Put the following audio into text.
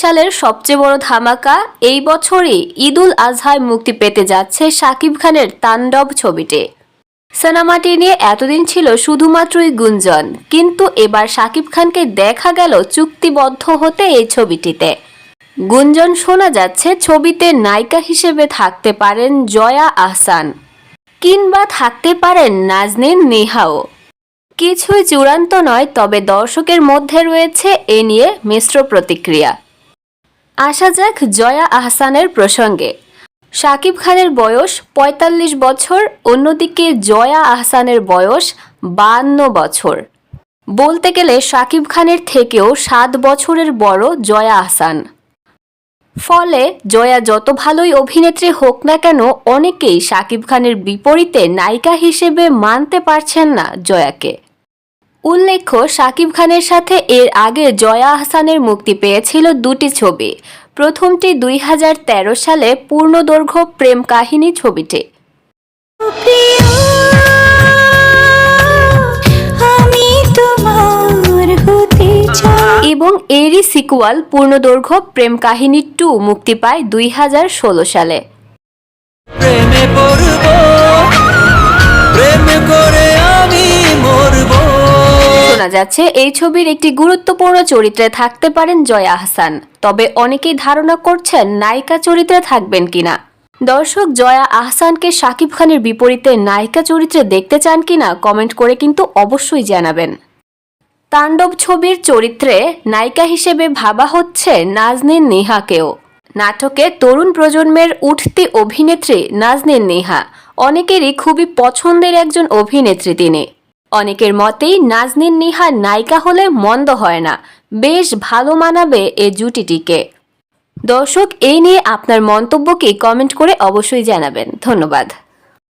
সালের সবচেয়ে বড় ধামাকা এই বছরই ঈদুল আজহায় মুক্তি পেতে যাচ্ছে শাকিব খানের তাণ্ডব ছবিটি সিনেমাটি নিয়ে এতদিন ছিল শুধুমাত্রই গুঞ্জন, কিন্তু এবার শাকিব খানকে দেখা গেল চুক্তিবদ্ধ হতে এই ছবিটিতে। গুঞ্জন শোনা যাচ্ছে ছবিতে নায়িকা হিসেবে থাকতে পারেন জয়া আহসান, কিংবা থাকতে পারেন নাজনীন নেহাও। কিছুই চূড়ান্ত নয়, তবে দর্শকের মধ্যে রয়েছে এ নিয়ে মিশ্র প্রতিক্রিয়া। আসা যাক জয়া আহসানের প্রসঙ্গে। শাকিব খানের বয়স ৪৫ বছর, অন্যদিকে জয়া আহসানের বয়স বান্ন বছর। বলতে গেলে শাকিব খানের থেকেও সাত বছরের বড় জয়া আহসান। ফলে জয়া যত ভালোই অভিনেত্রী হোক না কেন, অনেকেই শাকিব খানের বিপরীতে নায়িকা হিসেবে মানতে পারছেন না জয়াকে। উল্লেখ্য শাকিব খানের সাথে এর আগে জয়া আহসানের মুক্তি পেয়েছিল দুটি ছবি। প্রথমটি দুই হাজার তেরো সালে পূর্ণদৈর্ঘ্য প্রেম কাহিনী ছবিটি। এবং এরই সিকুয়াল পূর্ণদৈর্ঘ্য প্রেম কাহিনী টু মুক্তি পায় দুই হাজার ষোলো সালে। শোনা যাচ্ছে, এই ছবির একটি গুরুত্বপূর্ণ চরিত্রে থাকতে পারেন জয়া আহসান। তবে অনেকেই ধারণা করছেন নায়িকা চরিত্রে থাকবেন কিনা। দর্শক, জয়া আহসানকে শাকিব খানের বিপরীতে নায়িকা চরিত্রে দেখতে চান কিনা, কমেন্ট করে কিন্তু অবশ্যই জানাবেন। তাণ্ডব ছবির চরিত্রে নায়িকা হিসেবে ভাবা হচ্ছে নাজনীন নেহাকেও। নাটকে তরুণ প্রজন্মের উঠতি অভিনেত্রী নাজনীন নেহা। অনেকেরই খুবই পছন্দের একজন অভিনেত্রী তিনি। অনেকের মতেই নাজনীন নিহার নায়িকা হলে মন্দ হয় না। বেশ ভালো মানাবে এ জুটিটিকে। দর্শক এই নিয়ে আপনার মন্তব্যকে কমেন্ট করে অবশ্যই জানাবেন। ধন্যবাদ।